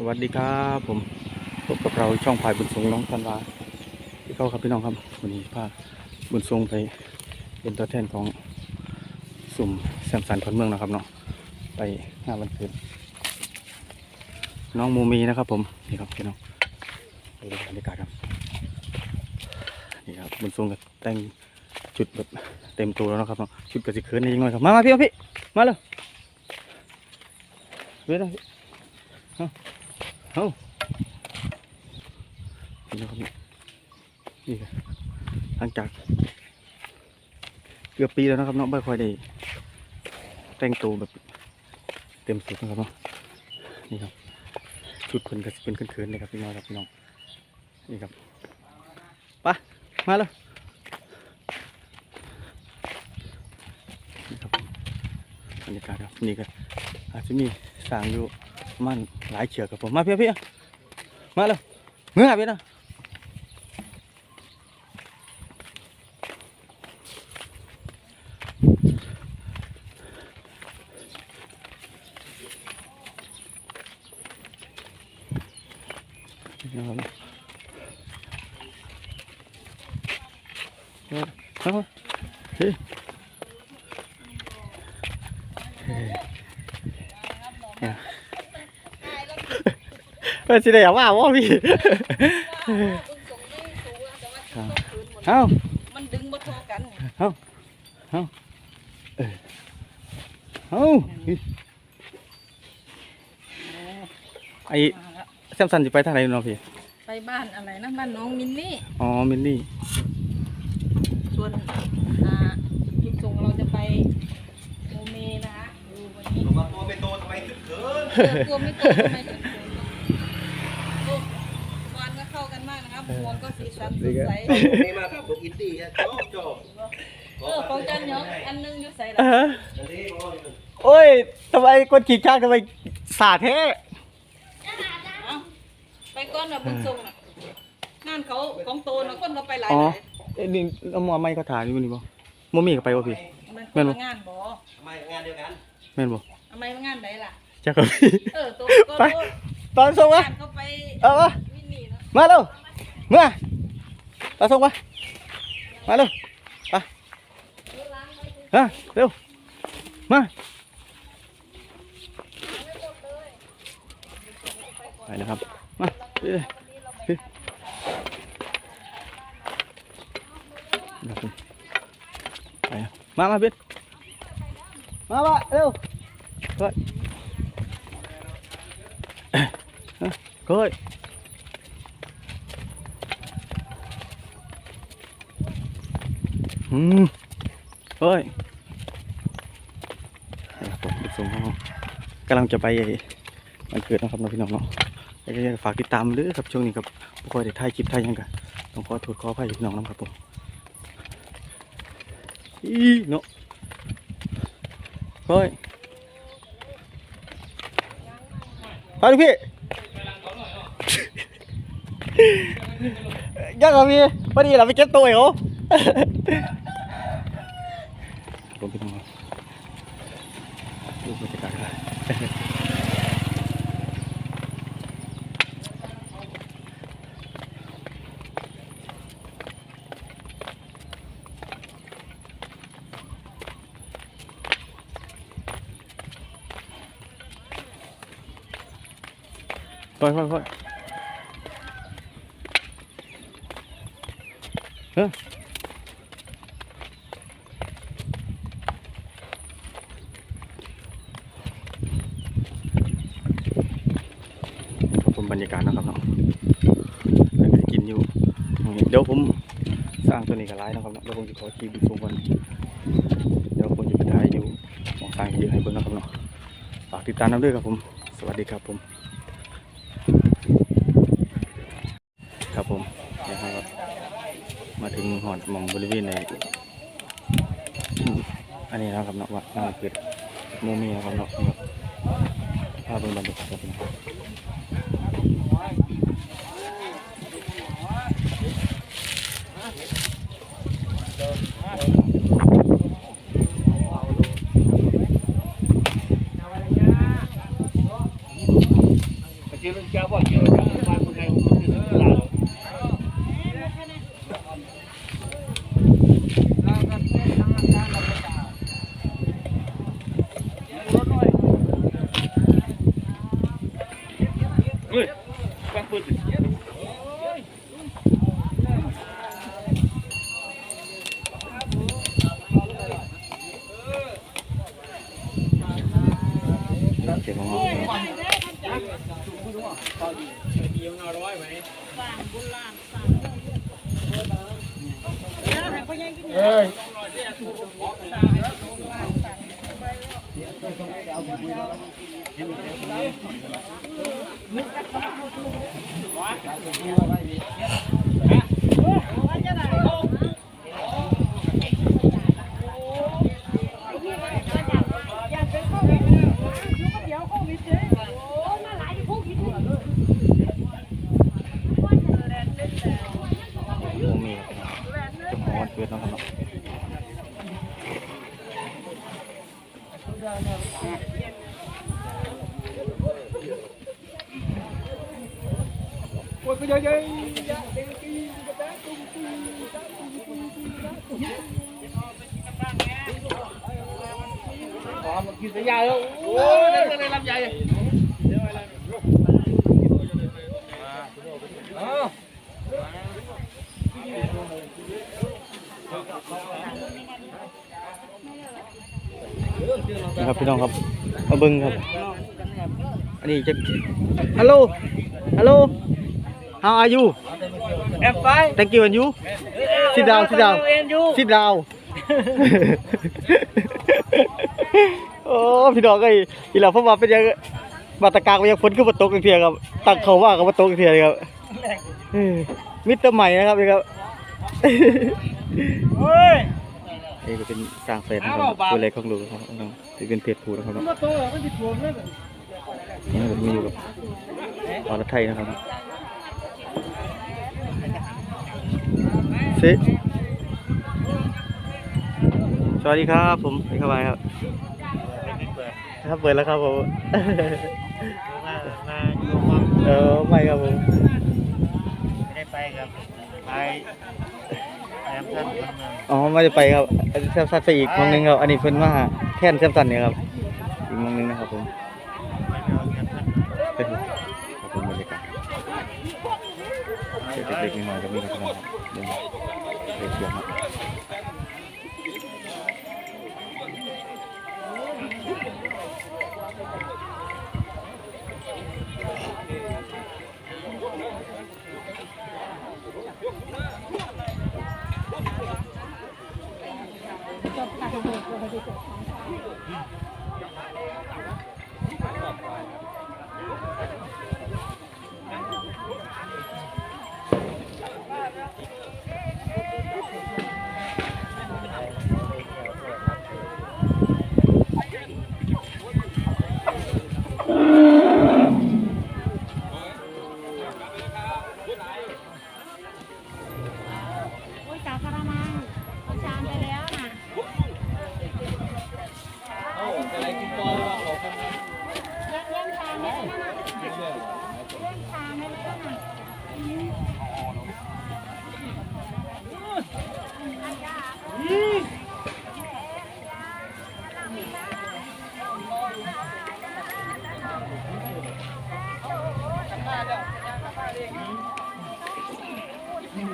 สวัสดีครับผมพบกับเราช่องพายบุญทรงน้องธันวาพี่เข้าครับพี่น้องครับวันนี้พาบุญทรงไปเป็นตัวแทนของสุ่มแซมสันทนเมืองนะครับเนาะไปงานวันเกิดน้องมูมีนะครับ ผมนี่ครับพี่น้องดูบรรยากาศครับนี่ครับบุญทรงก็แต่งจุดแบบเต็มตัวแล้วนะครับเนาะชุดกระสิเคินนิดหน่อยครับมามาพี่มาพี่มาเลยเว้ยนะ เอานี่นะครับนี่หลังจากเกือบปีแล้วนะครับเนาะไม่ค่อยได้แต่งตัวแบบเต็มสุดนะครับเนาะนี่ครับชุดเพิ่นก็สิเป็นเขินๆเลยครับพี่น้องครับพี่น้องนี่ครับไปมาเลยนี่ครับบรรยากาศครับนี่ก็อาจจะมีสางอยู่ มันหลายเชือกกับผมมาเพี่พี่มาเลยเมื่อพี่นะเอาละเอาเอาเฮ้ยเฮ้ยเนี่ย เออสิได้ว่าว่าพี่เอ้ามันดึงบ่โทรกันเอ้าไอ้แซมซันจะไปทางไหนเนาะพี่ ไปบ้านอะไรนะบ้านน้องมินนี่ อ๋อ มินนี่ ส่วนอ่าลุงส่งเราจะไปโมเมนะคะดูวันนี้มาตัวเป็นโตทำไมถึงเขินเออกลัวไม่โตทำไมถึงโอ้วันก็เข้ากัน มากนะครับหมวกก็สีสันสดใสนี่มาครับผมอินดี้อะชอบชอบเออของจันเหนียวอันนึงอยู่ใส่เอละออันนี้มองอยู่โอ้ยทำไมคนขี่ช้างทำไมสาดแท้เอาไปก้อนนะบุญส่งน่ะงานเขาของโตนะคนเขาไปหลายอ๋อหลายเอ้ยนี่เอามาไม่เขาถ่ายอยู่นี่บ่โมมี่ก็ไปบ่พี่มันแม่คนนบ่ละงานบ่ทำไมงานเดียวกันแม่นบ่ทำไมงานไหนล่ะจักกับพี่เออตัวก็ไปโลดตอนส่งวะงานเขาไปเอาวะมินนี่เนาะมาเร็ว เมื่อตอนส่งมามาเร็วไปฮะเร็วมาไปแล้วครับ มาเอ้ยเฮ้ยไปมา มาบ็ดมามาเร็วเฮ้ยเฮ้ย เฮ้ยอืมเฮ้ยครับผมผู้ชมครับกำลังจะไปวันเกิดนะครับน้องพี่น้องเนาะอยากฝากติดตามเด้อครับช่วงนี้ครับบ่คอยได้ถ่ายคลิปถ่ายยังกันต้องขอโทษขออภัยพี่น้องนะครับผมอีเนาะเฮ้ยไปดูพี่ยังเอาพี่พอดีเราไปเก็บตัวเหรอ ผมไปทำงานดู บรรยากาศนะครับเนาะแล้วก็กินอยู่ เดี๋ยวผมสร้างตัวนี้กับไลน์นะครับเนาะแล้วผมจะขอคีบิสูงก่อนเดี๋ยวผมจะไปถ่ายอยู่มองสร้างเยอะให้เบิ่งนะครับเนาะฝากติดตามน้ำด้วยครับผม สวัสดีครับผม ครับผมนะครับมาถึงหอดมองบริเวณในอันนี้นะครับเนาะวัดน่าเกิดโมมีนะครับเนาะนี่ครับภาพเบิ่งบรรยากาศครับ กินเจ้าบอกกินเจ้าบ้านคนไทยผมกินตลาด เฮ้ยฟังปืนสิ เสียงของเรา เฮ้ยโมมีครับเจ้าของวันเกิดเนาะครับเนาะ โอ้ยก็เยอะๆขอมากินสัญญาแล้วโอ้ยนั่นเลยลำใหญ่เออ นะครับพี่น้องครับมาเบิ้งครับ อันนี้จะฮัลโหลฮัลโหล how are you แอปไฟ thank you and you sit down sit down เอ็นยู sit down โอ้พี่น้องไอ้อีหล่าพ่อมาเป็นยังมาตะกากไปยังฝนขึ้นมาตกอีกเทียครับตักเขาว่าก็มาตกอีกเทียครับเออมิตรใหม่นะครับนี่ครับเฮ้ย นี่ก็เป็นสร้างเฟซนะครับตัวเล็กของลูกครับน้องที่เป็นเพจผูนะครับมาโตแล้วมันติดผมเลยนี่ผมมีอยู่กับอรไทยนะครับซิสวัสดีครับผมพี่เข้ามาครับครับเปิดแล้วครับผมมามาอยู่ความเออไม่ครับผมไม่ได้ไปครับไปแอ มท่านคนเมืองอ๋อไม่ได้ไปครับแซมซันไปอีกมังนึงครับ อันนี้เพิ่นมาแท่นแซมซันเนี่ยครับ อีกมังนึงนะครับผมไม่ได้เอแอมท่านเป็นขอบคุณบรรยากาศเด็กๆน้อยๆก็มีนะครับเดี๋ยวเดี๋ยว เนี่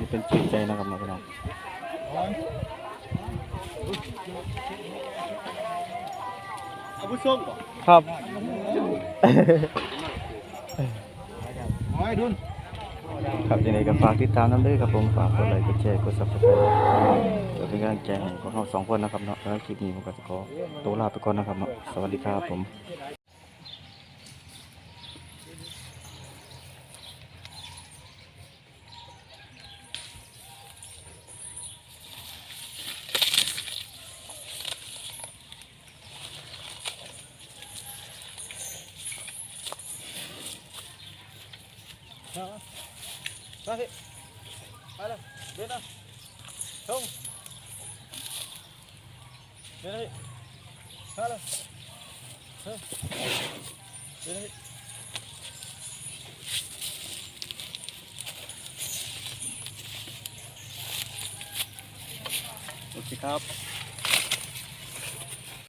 ก็เป็นจิตใจนะครับน้องพี่น้องอาวุธส้มก่อนครับ โอ้ยดุน ครับยังไงก็ฝากติดตามน้ำเด้อครับผมฝากกดไลค์กดแชร์กด subscribe เพื่อเป็นกำลังใจให้พวกเราสองคนนะครับเนาะแล้วคลิปนี้ผมก็จะขอตัวลาไปก่อนนะครับเนาะสวัสดีครับผม มาพี่มาเลยเดินนะชงเดินนะพี่มาเลยเดินนะพี่โอเคครับ